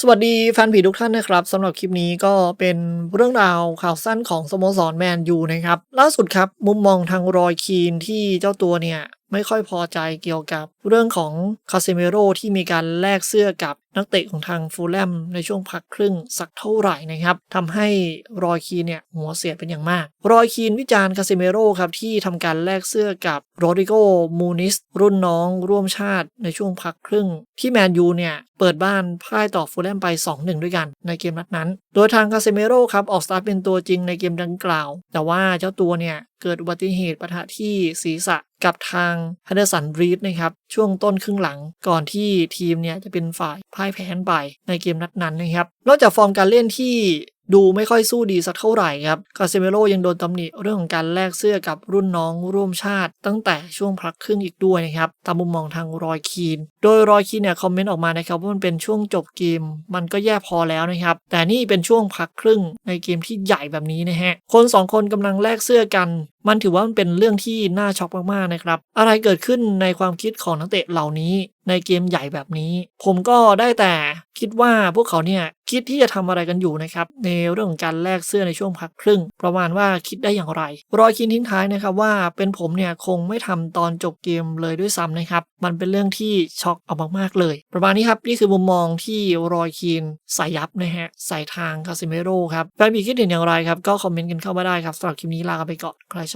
สวัสดีแฟนผีทุกท่านนะครับสำหรับคลิปนี้ก็เป็นเรื่องราวข่าวสั้นของสโมสรแมนยูนะครับ ล่าสุดครับ มุมมองทางรอยคีนที่เจ้าตัวเนี่ย ไม่ค่อยพอใจเกี่ยวกับเรื่องของคาเซเมโรที่มีการแลกเสื้อกับนักเตะของทางฟูลแลมในช่วงพักครึ่งสักเท่าไหร่นะครับทำให้รอยคีนเนี่ยหัวเสียเป็นอย่างมาก รอยคีนวิจารณ์คาเซเมโรครับที่ทำการแลกเสื้อกับโรดริโกมูนิส รุ่นน้องร่วมชาติในช่วงพักครึ่ง ที่แมนยูเนี่ยเปิดบ้านพ่ายต่อฟูลแลมไป 2-1 ด้วยกันในเกมนัดนั้น โดยทางคาเซเมโรครับออกสตาร์ทเป็นตัวจริงในเกมดังกล่าว แต่ว่าเจ้าตัวเนี่ยเกิดอุบัติเหตุปะทะที่ศีรษะ กับทางฮันเดอร์สันบรีดนะครับ ช่วงต้นครึ่งหลังก่อนที่ทีมเนี่ยจะเป็นฝ่ายพ่ายแพ้ไปในเกมนัดนั้นนะครับ นอกจากฟอร์มการเล่นที่ดูไม่ค่อยสู้ดีสักเท่าไหร่ครับคาเซเมโรยังโดนตำหนิเรื่องของการแลกเสื้อกับรุ่นน้องร่วมชาติ ตั้งแต่ช่วงพักครึ่งอีกด้วยนะครับ ตามมุมมองทางรอยคีน โดยรอยคีนเนี่ยคอมเมนต์ออกมานะครับว่ามันเป็นช่วงจบเกม มันก็แย่พอแล้วนะครับ แต่นี่เป็นช่วงพักครึ่งในเกมที่ใหญ่แบบนี้นะฮะ คนสองคนกำลังแลกเสื้อกัน มันถือว่ามันเป็นเรื่องที่น่าช็อกมากๆนะครับ อะไรเกิดขึ้นในความคิดของนักเตะเหล่านี้ ในเกมใหญ่แบบนี้ ผมก็ได้แต่คิดว่าพวกเขาเนี่ยคิดที่จะทำอะไรกันอยู่นะครับในเรื่องของการแลกเสื้อในช่วงพักครึ่ง ประมาณว่าคิดได้อย่างไร รอยคินทิ้งท้ายนะครับว่าเป็นผมเนี่ยคงไม่ทำตอนจบเกมเลยด้วยซ้ำนะครับ มันเป็นเรื่องที่ช็อกเอามากๆเลย ประมาณนี้ครับนี่คือมุมมองที่รอยคีนใส่ยับนะฮะใส่ทางคาซิเมโร่ครับแฟนมีคิดเห็นอย่างไรครับก็คอมเมนต์กันเข้ามาได้ครับสำหรับคลิปนี้ลาไปก่อนใครช